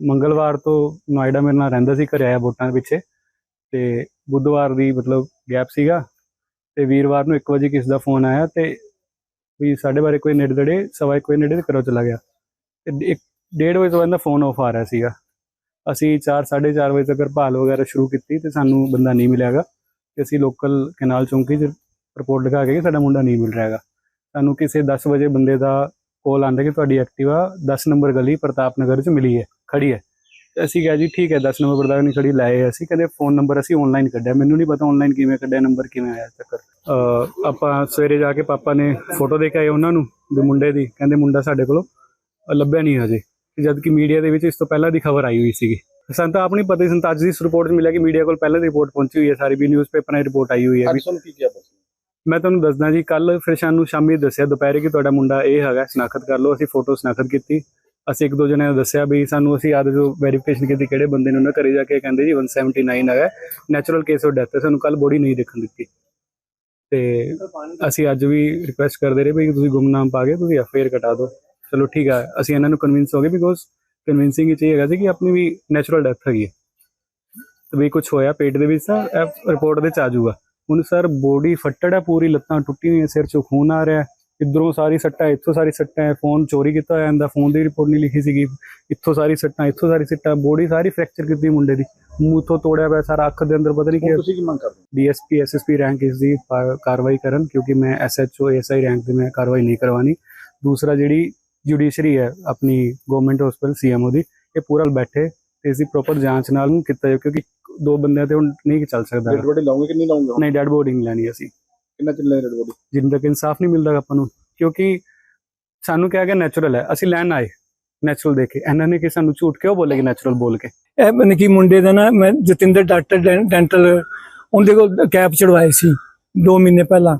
ਮੰਗਲਵਾਰ ਤੋਂ ਨੋਇਡਾ ਮੇਰੇ ਨਾਲ ਰਹਿੰਦਾ ਸੀ, ਘਰੇ ਆਇਆ ਵੋਟਾਂ ਪਿੱਛੇ ਤੇ ਬੁੱਧਵਾਰ ਦੀ ਮਤਲਬ ਗੈਪ ਸੀਗਾ ਤੇ ਵੀਰਵਾਰ ਨੂੰ 1 ਵਜੇ ਕਿਸ ਦਾ ਫੋਨ ਆਇਆ ਤੇ ਵੀ ਸਾਡੇ ਬਾਰੇ ਕੋਈ ਨੇੜੇ ਤੇੜੇ, ਸਵਾ ਇੱਕ ਵਜੇ ਨੇੜੇ ਤੇ ਘਰੋਂ ਚਲਾ ਗਿਆ ਤੇ ਇੱਕ, ਡੇਢ ਵਜੇ ਤੋਂ ਬਾਅਦ ਦਾ ਫੋਨ ਆਫ ਆ ਰਿਹਾ ਸੀਗਾ। ਅਸੀਂ 4 4:30 ਵਜੇ ਤੱਕ ਭਾਲ ਵਗੈਰਾ ਸ਼ੁਰੂ ਕੀਤੀ ਤੇ ਸਾਨੂੰ ਬੰਦਾ ਨਹੀਂ ਮਿਲਿਆਗਾ ਤੇ ਅਸੀਂ ਲੋਕਲ ਕੈਨਾਲ ਚੌਂਕੀ 'ਚ ਰਿਪੋਰਟ ਲਿਖਾ ਕੇ ਕਿ ਸਾਡਾ ਮੁੰਡਾ ਨਹੀਂ ਮਿਲ ਰਿਹਾਗਾ ਸਾਨੂੰ ਕਿਸੇ 10 ਵਜੇ ਬੰਦੇ ਦਾ ਕੋਲ ਆਂਦਾ ਕਿ ਤੁਹਾਡੀ ਐਕਟਿਵਾ 10 ਨੰਬਰ ਗਲੀ ਪ੍ਰਤਾਪ ਨਗਰ 'ਚ ਮਿਲੀ ਹੈ। ਖੜੀ ਹੈ। ਤੇ ਅਸੀਂ ਕਿਹਾ ਜੀ ਠੀਕ ਹੈ 10 ਨੰਬਰ ਪ੍ਰਤਾਪ ਨਹੀਂ ਖੜੀ ਲਾਏ ਅਸੀਂ। ਕਹਿੰਦੇ ਫੋਨ ਨੰਬਰ ਅਸੀਂ ਆਨਲਾਈਨ ਕੱਢਿਆ। ਮੈਨੂੰ ਨਹੀਂ ਪਤਾ ਆਨਲਾਈਨ ਕਿਵੇਂ ਕੱਢਿਆ ਨੰਬਰ ਕਿਵੇਂ ਆਇਆ ਚੱਕਰ। ਆਪਾਂ ਸਵੇਰੇ ਜਾ ਕੇ ਪਾਪਾ ਨੇ ਫੋਟੋ ਦੇ ਕੇ ਆਏ ਉਹਨਾਂ ਨੂੰ ਵੀ ਮੁੰਡੇ ਦੀ। ਕਹਿੰਦੇ ਮੁੰਡਾ ਸਾਡੇ ਕੋਲੋਂ ਲੱਭਿਆ ਨਹੀਂ ਹਜੇ। ਜਦ ਕਿ ਮੀਡੀਆ ਦੇ ਵਿੱਚ ਇਸ ਤੋਂ ਪਹਿਲਾਂ ਦੀ ਖਬਰ ਆਈ ਹੋਈ ਸੀਗੀ। ਸਾਨੂੰ ਤਾਂ ਆਪਣੀ ਪਤਾ ਹੀ ਸੰਤਾਜ ਅੱਜ ਦੀ ਰਿਪੋਰਟ ਮਿਲਿਆ ਕਿ ਮੀਡੀਆ ਕੋਲ ਪਹਿਲਾਂ ਦੀ ਰਿਪੋਰਟ ਪਹੁੰਚੀ ਹੋਈ ਹੈ। ਸਾਰੀ ਵੀ ਨਿਊਜ਼ਪੇਪਰਾਂ ਦੀ ਰਿਪੋਰਟ ਆਈ ਹੋਈ ਹੈ ਵੀ ਕੀ ਬਸ ਮੈਂ ਤੁਹਾਨੂੰ ਦੱਸਦਾ ਜੀ ਕੱਲ ਫਿਰ ਸਾਨੂੰ ਸ਼ਾਮੀ ਦੱਸਿਆ ਦੁਪਹਿਰੇ ਕਿ ਤੁਹਾਡਾ ਮੁੰਡਾ ਇਹ ਹੈਗਾ ਸ਼ਨਾਖਤ ਕਰ ਲਓ। ਅਸੀਂ ਫੋਟੋ ਸ਼ਨਾਖਤ ਕੀਤੀ। ਅਸੀਂ ਇੱਕ ਦੋ ਜਣੇ ਨੂੰ ਦੱਸਿਆ ਵੀ ਸਾਨੂੰ ਅਸੀਂ ਆਦ ਜੋ ਵੈਰੀਫਿਕੇਸ਼ਨ ਕੀਤੀ ਕਿਹੜੇ ਬੰਦੇ ਨੇ ਉਹਨਾਂ ਘਰੇ ਜਾ ਕੇ ਕਹਿੰਦੇ ਜੀ 179 ਹੈਗਾ। ਨੈਚੁਰਲ ਕੇਸ ਆਫ ਡੈਥ ਹੈ, ਸਾਨੂੰ ਕੱਲ ਬੋਡੀ ਨਹੀਂ ਦੇਖਣ ਦਿੱਤੀ। ਤੇ ਅਸੀਂ ਅੱਜ ਵੀ ਰਿਕੁਐਸਟ ਕਰਦੇ ਰਹੇ ਵੀ ਤੁਸੀਂ ਗੁੰਮਨਾਮ ਪਾ ਕੇ ਤੁਸੀਂ ਐਫਆਈਆਰ ਕਟਾ ਦਿਓ। ਚਲੋ ਠੀਕ ਹੈ ਅਸੀਂ ਇਹਨਾਂ ਨੂੰ ਕਨਵਿੰਸ ਹੋ ਗਏ ਬਿਕੋਜ਼ ਕਨਵਿੰਸਿੰਗ ਇਹ ਹੈਗਾ ਸੀ ਕਿ ਆਪਣੀ ਵੀ ਨੈਚੁਰਲ ਡੈਥ ਹੈਗੀ ਹੈ। ਤੇ ਵੀ ਕੁਝ ਹੋਇਆ ਪੇਟ ਦੇ ਵਿੱਚ ਤਾਂ ਰਿਪੋਰਟ ਦੇ ਚ ਆ ਜਾਊਗਾ। ਹੁਣ ਸਰ ਬੋਡੀ ਫੱਟੜ ਹੈ, ਪੂਰੀ ਲੱਤਾਂ ਟੁੱਟੀ ਹੋਈਆਂ, ਸਿਰ ਚੋਂ ਖੂਨ ਆ ਰਿਹਾ ਇਧਰੋਂ ਸਾਰੀ ਸੱਟਾਂ ਇੱਥੋਂ ਸਾਰੀ ਸੱਟਾਂ ਹੈ ਫੋਨ ਚੋਰੀ ਕੀਤਾ ਹੋਇਆ ਇਹਦਾ ਫੋਨ ਦੀ ਰਿਪੋਰਟ ਨਹੀਂ ਲਿਖੀ ਸੀਗੀ। ਇੱਥੋਂ ਸਾਰੀ ਸੱਟਾਂ ਇੱਥੋਂ ਸਾਰੀ ਸੱਟਾਂ ਬੋਡੀ ਸਾਰੀ ਫ੍ਰੈਕਚਰ ਕੀਤੀ ਮੁੰਡੇ ਦੀ। ਮੂੰਹ ਤੋਂ ਤੋੜਿਆ ਪਿਆ ਸਾਰਾ ਅੱਖ ਦੇ ਅੰਦਰ ਪਤਾ ਨਹੀਂ ਕੀ ਤੁਸੀਂ ਕੀ ਮੰਗ ਕਰਦੇ ਡੀਐਸਪੀ ਐਸਐਸਪੀ ਰੈਂਕ ਇਸ ਦੀ ਕਾਰਵਾਈ ਕਰਨ ਕਿਉਂਕਿ ਮੈਂ ਐਸਐਚਓ ਐਸਆਈ ਰੈਂਕ ਤੇ ਮੈਂ ਕਾਰਵਾਈ ਨਹੀਂ ਕਰਵਾਣੀ ਦੂਸਰਾ ਜਿਹੜੀ ਜੁਡੀਸ਼ਰੀ ਹੈ ਆਪਣੀ ਗਵਰਨਮੈਂਟ ਹਸਪੀਟਲ ਸੀਐਮਓ ਦੀ ਇਹ ਪੂਰਾ ਬੈਠੇ ਤੇ ਇਸ ਦੀ ਪ੍ਰੋਪਰ ਜਾਂਚ ਨਾਲ ਕੀਤਾ ਜਾਵੇ ਕਿਉਂਕਿ ਦੋ ਬੰਦਿਆਂ ਤੇ ਹੁਣ ਨਹੀਂ ਚੱਲ ਸਕਦਾ। ਡੈਡ ਬੋਡੀ ਲਾਉਂਗੇ ਕਿ ਨਹੀਂ ਲਾਉਂਗੇ ਨਹੀਂ ਡੈਡ ਬੋਡੀ ਨਹੀਂ ਲੈਣੀ ਅਸੀਂ। ਕਿੰਨਾ ਚੱਲੇ ਡੈਡ ਬੋਡੀ ਜਿੰਨ ਤੱਕ ਇਨਸਾਫ ਨਹੀਂ ਮਿਲਦਾ ਆਪਾਂ ਨੂੰ ਕਿਉਂਕਿ ਸਾਨੂੰ ਕਿਹਾ ਗਿਆ ਨੈਚੁਰਲ ਹੈ ਅਸੀਂ ਲੈਣ ਆਏ ਨੈਚੁਰਲ ਦੇਖੇ ਇਹਨਾਂ ਨੇ ਕਿ ਸਾਨੂੰ ਝੂਠ ਕਿਉਂ ਬੋਲੇਗੇ ਨੈਚੁਰਲ ਬੋਲ ਕੇ? ਇਹ ਮਨ ਕੀ ਮੁੰਡੇ ਦਾ ਨਾ ਮੈਂ ਜਤਿੰਦਰ ਡਾਕਟਰ ਡੈਂਟਲ ਉਹਦੇ ਕੋਲ ਕੈਪ ਚੜਵਾਏ ਸੀ 2 ਮਹੀਨੇ ਪਹਿਲਾਂ।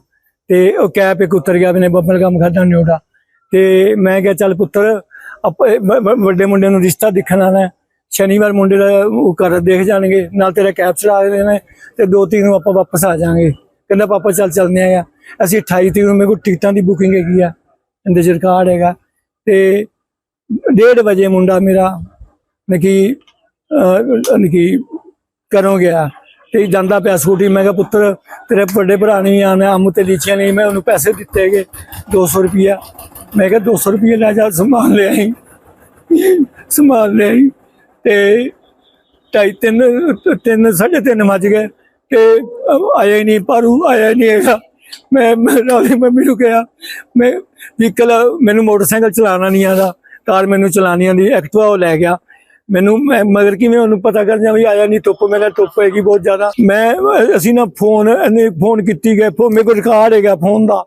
ਤੇ ਉਹ ਕੈਪ ਇੱਕ ਉਤਰ ਗਿਆ ਮੈਨੇ ਬੱਬਲ ਗਮ ਖਾਦਾ ਨਿਉੜਾ ਤੇ ਮੈਂ ਕਿਹਾ ਚੱਲ ਪੁੱਤਰ ਵੱਡੇ ਮੁੰਡੇ ਨੂੰ ਰਿਸ਼ਤਾ ਦਿਖਣ ਆਣਾ ਹੈ। ਸ਼ਨੀਵਾਰ ਮੁੰਡੇ ਦਾ ਉਹ ਕਰ ਦੇਖ ਜਾਣਗੇ ਨਾਲ ਤੇਰਾ ਕੈਪ ਚੜਾ ਦੇ ਨੇ ਤੇ ਦੋ ਤੀਨ ਨੂੰ ਆਪਾਂ ਵਾਪਸ ਆ ਜਾਾਂਗੇ ਕਹਿੰਦਾ, ਪਾਪਾ, ਚੱਲ ਚੱਲਦੇ ਆ ਅਸੀਂ 28 ਤਰੀਕ ਨੂੰ ਮੇਰੇ ਕੋਲ ਟਿਕਟਾਂ ਦੀ ਬੁਕਿੰਗ ਹੈਗੀ ਆ ਇਹਦੇ ਚ ਰਿਕਾਰਡ ਹੈਗਾ। ਤੇ 1:30 ਵਜੇ ਮੁੰਡਾ ਮੇਰਾ ਨਕੀ ਨਕੀ ਕਰੋ ਗਿਆ ਤੇ ਜਾਂਦਾ ਪਿਆ ਸਕੂਟੀ। ਮੈਂ ਕਿਹਾ, ਪੁੱਤਰ, ਤੇਰੇ ਵੱਡੇ ਭਰਾ ਨੇ ਆਣਾ ਅੰਮ ਤੇ ਲੀਚੀਆਂ ਨਹੀਂ ਮੈਂ ਉਹਨੂੰ ਪੈਸੇ ਦਿੱਤੇਗੇ 200 ਰੁਪਿਆ ਮੈਂ ਕਿਹਾ 200 ਰੁਪਏ ਲੈ ਜਾ, ਸਮਾਨ ਲੈ ਆਈ। ਸਮਾਨ ਲੈ ਆਈ ਤੇ ਢਾਈ ਤਿੰਨ ਤਿੰਨ, ਸਾਢੇ ਤਿੰਨ ਵੱਜ ਗਏ। ਤੇ ਆਇਆ ਹੀ ਨਹੀਂ ਪਾਰੂ ਆਇਆ ਹੀ ਨਹੀਂ ਹੈਗਾ। ਮੈਂ ਮੈਂ ਨਾਲੇ ਮੰਮੀ ਨੂੰ ਕਿਹਾ ਮੈਂ ਵਹੀਕਲ ਮੈਨੂੰ ਮੋਟਰਸਾਈਕਲ ਚਲਾਉਣਾ ਨਹੀਂ ਆਉਂਦਾ ਕਾਰ ਮੈਨੂੰ ਚਲਾਉਣੀ ਆਉਂਦੀ ਐਕਟਿਵਾ ਉਹ ਲੈ ਗਿਆ। ਮੈਨੂੰ ਮੈਂ ਮਗਰ ਕਿਵੇਂ ਉਹਨੂੰ ਪਤਾ ਕਰਨਾ ਵੀ ਆਇਆ ਨਹੀਂ ਧੁੱਪ ਮੇਰਾ ਧੁੱਪ ਹੈਗੀ ਬਹੁਤ ਜ਼ਿਆਦਾ। ਮੈਂ ਅਸੀਂ ਨਾ ਫੋਨ ਇਹਨੇ ਫੋਨ ਕੀਤੀ ਗਏ ਫੋਨ ਮੇਰੇ ਕੋਲ ਰਿਕਾਰਡ ਹੈਗਾ ਫੋਨ ਦਾ।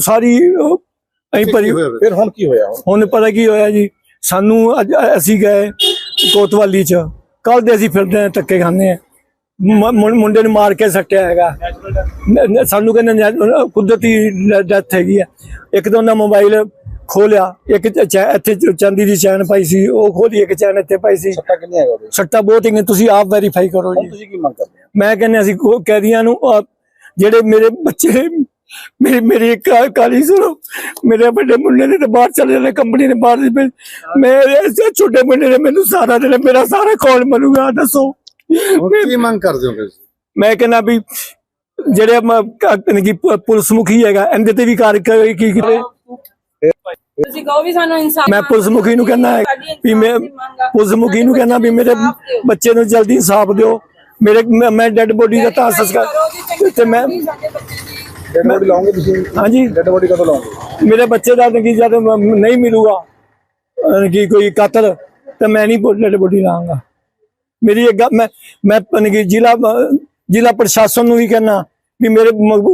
ਸਾਰੀ ਅਸੀਂ ਭਰੀ ਫਿਰ? ਹੁਣ ਕੀ ਹੋਇਆ? ਹੁਣ ਪਤਾ ਕੀ ਹੋਇਆ ਜੀ ਸਾਨੂੰ ਅੱਜ ਅਸੀਂ ਗਏ ਕੋਤਵਾਲੀ ਚ। ਕੱਲ ਦੇ ਅਸੀਂ ਫਿਰਦੇ ਹਾਂ ਧੱਕੇ ਖਾਂਦੇ ਆ ਮ- ਮੁੰ- ਮੁੰਡੇ ਨੂੰ ਮਾਰ ਕੇ ਸੱਟਿਆ ਹੈਗਾ। ਸਾਨੂੰ ਕਹਿੰਦੇ ਕੁਦਰਤੀ ਡੈਥ ਹੈਗੀ ਆ। ਇੱਕ ਤਾਂ ਉਹਨਾਂ ਮੋਬਾਈਲ ਖੋਲਿਆ ਇੱਕ ਇੱਥੇ ਚਾਂਦੀ ਦੀ ਚੈਨ ਪਾਈ ਸੀ ਉਹ ਖੋਲੀ ਇੱਕ ਚੈਨ ਇੱਥੇ ਪਾਈ ਸੀ। ਸੱਟਾ ਕਿੰਨੀ ਹੈਗਾ ਸੱਟਾ ਬਹੁਤ ਹੀ ਤੁਸੀਂ ਆਪ ਵੈਰੀਫਾਈ ਕਰੋ ਜੀ। ਤੁਸੀਂ ਕੀ ਮੰਗ ਕਰਦੇ ਮੈਂ ਕਹਿੰਦਾ ਅਸੀਂ ਕੈਦੀਆਂ ਨੂੰ ਜਿਹੜੇ ਮੇਰੇ ਬੱਚੇ ਮੇਰੀ ਮੇਰੀ ਕਾਲੀ ਸੁਣੋ ਮੇਰੇ ਵੱਡੇ ਮੁੰਡੇ ਨੇ ਤਾਂ ਬਾਹਰ ਚਲੇ ਜਾਣੇ ਕੰਪਨੀ ਨੇ ਬਾਹਰ ਮੇਰੇ ਛੋਟੇ ਮੁੰਡੇ ਨੇ ਮੈਨੂੰ ਸਾਰਾ ਦਿਨ ਮੇਰਾ ਸਾਰਾ ਕੌਣ ਬਣੂਗਾ ਦੱਸੋ। ਹੁਣ ਕੀ ਮੰਗ ਕਰਦੇ ਹੋ ਫਿਰ? ਮੈਂ ਕਹਿੰਦਾ ਵੀ ਜਿਹੜੇ ਮ- ਕ- ਪੁਲਿਸ ਮੁਖੀ ਹੈਗਾ ਇਹਦੇ ਤੇ ਵੀ ਕਾਰਵਾਈ ਕੀ ਕੀਤੇ ਤੁਸੀਂ ਕਹੋ ਵੀ ਸਾਨੂੰ ਇਨਸਾਫ ਮੈਂ ਪੁਲਿਸ ਮੁਖੀ ਨੂੰ ਕਹਿੰਦਾ ਹੈ ਵੀ ਮੈਂ ਪੁਲਿਸ ਮੁਖੀ ਨੂੰ ਕਹਿੰਦਾ ਵੀ ਮੇਰੇ ਬੱਚੇ ਨੂੰ ਜਲਦੀ ਇਨਸਾਫ ਦਿਓ। ਮੇਰੇ ਮੈਂ- ਡੈੱਡ ਬੋਡੀ ਦਾ ਤਾਂ ਸੰਸਕਾਰ ਤੇ ਮੈਂ ਡੈਡ ਬੋਡੀ ਲਾਉਂਗੇ ਤੁਸੀਂ? ਹਾਂਜੀ। ਡੈਡ ਬੋਡੀ ਕਦੋਂ ਲਾਉਂਗੇ ਮੇਰੇ ਬੱਚੇ ਦਾ ਜਦ ਨਹੀਂ ਮਿਲੂਗਾ ਕਿ ਕੋਈ ਕਾਤਲ ਤਾਂ ਮੈਂ ਨਹੀਂ ਡੈਡ ਬੋਡੀ ਲਾਂਗਾ। ਮੇਰੀ ਇੱਕ ਗੱਲ- ਮੈਂ ਮੈਂ ਨਕੀ ਜ਼ਿਲ੍ਹਾ ਜ਼ਿਲ੍ਹਾ ਪ੍ਰਸ਼ਾਸਨ ਨੂੰ ਵੀ ਕਹਿਣਾ ਵੀ ਮੇਰੇ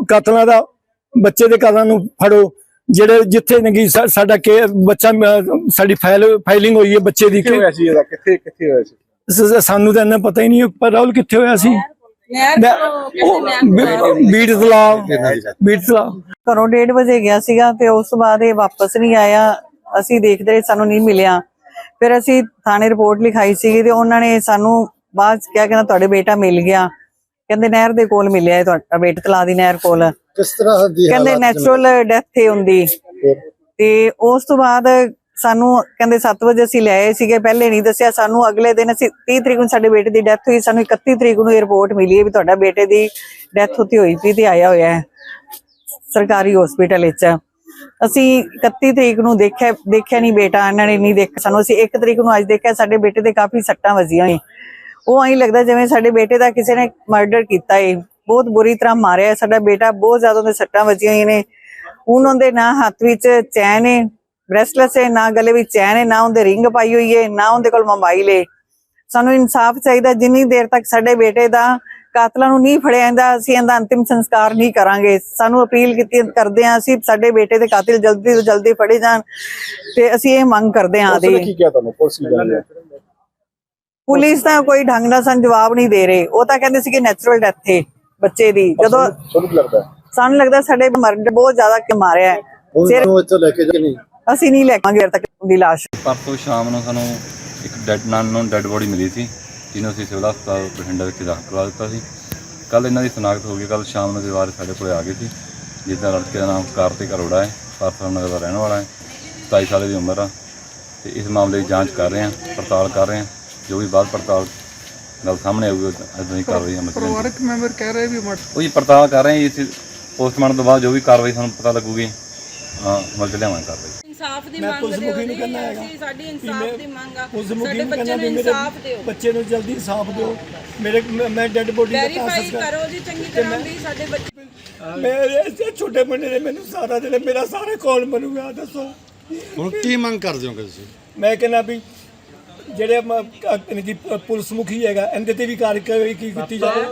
ਕਾਤਲਾਂ ਦਾ ਬੱਚੇ ਦੇ ਕਾਤਲਾਂ ਨੂੰ ਫੜੋ। ਜਿਹੜੇ ਜਿੱਥੇ ਨਕੀ ਸਾਡਾ ਕੇ ਬੱਚਾ ਸਾਡੀ ਫਾਈਲ ਫਾਈਲਿੰਗ ਹੋਈ ਹੈ ਬੱਚੇ ਦੀ ਕਿੱਥੇ ਹੋਇਆ ਸੀ ਇਹਦਾ? ਕਿੱਥੇ ਕਿੱਥੇ ਹੋਇਆ ਸੀ? ਸਾਨੂੰ ਤਾਂ ਇੰਨਾ ਪਤਾ ਹੀ ਨਹੀਂ ਪਰ ਰਾਹੁਲ ਕਿੱਥੇ ਹੋਇਆ ਸੀ? ਨਹਿਰ ਮੈਂ- ਚਲੋ, ਉਹ ਕਹਿੰਦੇ ਨਹਿਰ ਚਲੋ। ਬੀ- ਬੀੜ ਤਲਾਬ ਬੀੜ ਤਲਾਬ ਘਰੋਂ 1:30 ਵਜੇ ਗਿਆ ਸੀਗਾ ਤੇ ਉਸ ਤੋਂ ਬਾਅਦ ਇਹ ਵਾਪਸ ਨਹੀਂ ਆਇਆ। ਅਸੀਂ ਦੇਖਦੇ ਸਾਨੂੰ ਨਹੀਂ ਮਿਲਿਆ। ਫਿਰ ਅਸੀਂ ਥਾਣੇ ਰਿਪੋਰਟ ਲਿਖਾਈ ਸੀਗੀ ਤੇ ਉਹਨਾਂ ਨੇ ਸਾਨੂੰ ਬਾਅਦ ਕਿਹਾ ਕਿ ਤੁਹਾਡੇ ਬੇਟਾ ਮਿਲ ਗਿਆ। ਕਹਿੰਦੇ ਨਹਿਰ ਦੇ ਕੋਲ ਮਿਲਿਆ ਹੈ ਤੁਹਾਡਾ ਬੇਟ ਤਲਾ ਦੀ ਨਹਿਰ ਕੋਲ। ਕਿਸ ਤਰ੍ਹਾਂ ਦੀ ਕਹਿੰਦੇ ਨੈਚੁਰਲ ਡੈਥ ਹੀ ਹੁੰਦੀ? ਤੇ ਉਸ ਤੋਂ ਬਾਅਦ ਸਾਨੂੰ ਕਹਿੰਦੇ 7 ਵਜੇ ਅਸੀਂ ਲੈ ਆਏ ਸੀਗੇ ਪਹਿਲੇ ਨਹੀਂ ਦੱਸਿਆ। ਸਾਨੂੰ ਅਗਲੇ ਦਿਨ ਅਸੀਂ 30 ਤਰੀਕ ਨੂੰ ਸਾਡੇ ਬੇਟੇ ਦੀ ਡੈਥ ਹੋਈ ਸਾਨੂੰ 31 ਤਰੀਕ ਨੂੰ ਇਹ ਰਿਪੋਰਟ ਮਿਲੀ ਵੀ ਤੁਹਾਡਾ ਬੇਟੇ ਦੀ ਡੈਥ ਉੱਥੇ ਹੋਈ ਪਈ ਤੇ ਆਇਆ ਹੋਇਆ ਹੈ। ਸਰਕਾਰੀ ਹਸਪੀਟਲ ਵਿੱਚ। ਅਸੀਂ 31 ਤਰੀਕ ਨੂੰ ਦੇਖਿਆ ਦੇਖਿਆ ਨਹੀਂ ਬੇਟਾ, ਇਹਨਾਂ ਨੇ ਨਹੀਂ ਦੇਖ ਸਾਨੂੰ। ਅਸੀਂ 1 ਤਰੀਕ ਨੂੰ ਅੱਜ ਦੇਖਿਆ, ਸਾਡੇ ਬੇਟੇ ਦੇ ਕਾਫੀ ਸੱਟਾਂ ਵੱਜੀਆਂ ਹੋਈ ਉਹ ਐਂ ਲੱਗਦਾ ਜਿਵੇਂ ਸਾਡੇ ਬੇਟੇ ਦਾ ਕਿਸੇ ਨੇ ਮਰਡਰ ਕੀਤਾ ਏ। ਬਹੁਤ ਬੁਰੀ ਤਰ੍ਹਾਂ ਮਾਰਿਆ। ਸਾਡਾ ਬੇਟਾ ਬਹੁਤ ਜ਼ਿਆਦਾ ਉਹਦੇ ਸੱਟਾਂ ਵੱਜੀਆਂ ਹੋਈਆਂ ਨੇ। ਹੁਣ ਉਹਦੇ ਨਾ ਹੱਥ ਵਿੱਚ ਚੈਨ ਏ, ਬ੍ਰੈਸਲੈਸ ਏ, ਨਾ ਗਲੇ ਵਿੱਚ ਚੈਨ ਏ, ਨਾ ਉਹਦੇ ਰਿੰਗ ਪਾਈ ਹੋਈ ਏ, ਨਾ ਉਹਦੇ ਕੋਲ ਮੋਬਾਈਲ ਏ। ਸਾਨੂੰ ਇਨਸਾਫ ਚਾਹੀਦਾ ਜਿੰਨੀ ਦੇਰ ਤੱਕ ਸਾਡੇ ਬੇਟੇ ਦਾ ਕਾਤਲਾਂ ਨੂੰ ਨਹੀਂ ਫੜਿਆ ਜਾਂਦਾ ਅਸੀਂ ਇਹਦਾ ਅੰਤਿਮ ਸੰਸਕਾਰ ਨਹੀਂ ਕਰਾਂਗੇ। ਸਾਨੂੰ ਅਪੀਲ ਕੀਤੀ ਕਰਦੇ ਹਾਂ ਅਸੀਂ ਸਾਡੇ ਬੇਟੇ ਦੇ ਕਾਤਿਲ ਜਲਦੀ ਤੋਂ ਜਲਦੀ ਫੜੇ ਜਾਣ ਤੇ ਅਸੀਂ ਇਹ ਮੰਗ ਕਰਦੇ ਨੇ ਦੀ ਕੀ ਕਿਹਾ ਤੁਹਾਨੂੰ? ਪੁਲਿਸ ਕੀ ਤਾਂ ਕੋਈ ਢੰਗ ਨਾਲ ਸਾਨੂੰ ਜਵਾਬ ਨਹੀਂ ਦੇ ਰਹੇ। ਉਹ ਤਾਂ ਕਹਿੰਦੇ ਸੀ ਕਿ ਨੈਚੁਰਲ ਡੈਥ ਹੈ ਬੱਚੇ ਦੀ। ਜਦੋਂ ਤੁਹਾਨੂੰ ਕੀ ਲੱਗਦਾ? ਹੈ ਸਾਨੂੰ ਲੱਗਦਾ ਸਾਡੇ ਮਰਨ ਬਹੁਤ ਜ਼ਿਆਦਾ ਕਿ ਮਾਰਿਆ ਹੈ। ਲੈ ਕੇ ਅਸੀਂ ਨਹੀਂ ਲੈ ਪਾਂਗੇ ਤੱਕ ਦੀ ਲਾਸ਼। ਪਰਸੋਂ ਸ਼ਾਮ ਨੂੰ ਸਾਨੂੰ ਇੱਕ ਡੈਡ ਨਾਨ ਨੂੰ ਡੈਡ ਬੋਡੀ ਮਿਲੀ ਸੀ। ਜਿਹਨੂੰ ਅਸੀਂ ਸਿਵਲ ਹਸਪਤਾਲ ਬਠਿੰਡਾ ਵਿਖੇ ਦਾਖਲ ਕਰਵਾ ਦਿੱਤਾ ਸੀ। ਕੱਲ ਇਹਨਾਂ ਦੀ ਸਨਾਖਤ ਹੋ ਗਈ ਕੱਲ ਸ਼ਾਮ ਨੂੰ ਦੀਵਾਰ ਸਾਡੇ ਕੋਲੇ ਆ ਗਏ ਸੀ। ਜਿਸ ਦਾ ਲੜਕੇ ਦਾ ਨਾਮ ਕਾਰਤਿਕ ਅਰੋੜਾ ਹੈ ਪਰਸੋਂ ਨਗਰ ਦਾ ਰਹਿਣ ਵਾਲਾ ਹੈ 27 ਸਾਲ ਦੀ ਉਮਰ ਆ। ਤੇ ਇਸ ਮਾਮਲੇ ਦੀ ਜਾਂਚ ਕਰ ਰਹੇ ਹਾਂ ਪੜਤਾਲ ਕਰ ਰਹੇ ਹਾਂ ਜੋ ਵੀ ਬਾਅਦ ਪੜਤਾਲ ਗੱਲ ਸਾਹਮਣੇ ਆਊਗੀ ਅਦਾਂ ਦੀ ਕਾਰਵਾਈ ਅਮਲ ਲਿਆਂਦੀ ਪਰਿਵਾਰਕ ਮੈਂਬਰ ਕਹਿ ਰਹੇ ਵੀ ਮਰ ਉਹ ਜੀ ਪੜਤਾਲ ਕਰ ਰਹੇ ਹਾਂ ਜੀ ਪੋਸਟਮਾਰਟਮ ਤੋਂ ਬਾਅਦ ਜੋ ਵੀ ਕਾਰਵਾਈ ਸਾਨੂੰ ਪਤਾ ਲੱਗੂਗੀ ਹਾਂ ਅਮਲ ਚ ਲਿਆਵਾਂਗੇ ਕਾਰਵਾਈ। ਇਨਸਾਫ ਦੀ ਮੈਂ ਮੰਗ ਦੇ ਹੈਗਾ ਅਸੀਂ ਸਾਡੀ ਇਨਸਾਫ ਦੀ ਮੰਗ ਆ। ਸਾਡੇ ਬੱਚੇ ਨੂੰ ਇਨਸਾਫ ਦਿਓ। ਬੱਚੇ ਨੂੰ ਜਲਦੀ ਇਨਸਾਫ ਦਿਓ। ਮੇਰੇ ਮੈਂ- ਡੈੱਡ ਬੋਡੀ ਦਾ ਵੈਰੀਫਾਈ ਕਰੋ ਜੀ ਚੰਗੀ ਤਰ੍ਹਾਂ ਵੀ ਸਾਡੇ ਬੱਚੇ ਮੇਰੇ ਇਸ ਛੋਟੇ ਮੁੰਡੇ ਨੇ ਮੈਨੂੰ ਸਾਰਾ ਦਿਨ ਮੇਰਾ ਸਾਰਾ ਕੌਣ ਬਣੂਗਾ ਦੱਸੋ। ਹੁਣ ਕੀ ਮੰਗ ਕਰਦੇ ਹੋ ਤੁਸੀਂ? ਮੈਂ ਕਹਿੰਦਾ ਵੀ ਜਿਹੜੇ ਪੁਲਿਸ ਮੁਖੀ ਹੈਗਾ ਇਹਦੇ ਤੇ ਵੀ ਕਾਰਵਾਈ ਕੀ ਕੀਤੀ ਜਾਵੇ?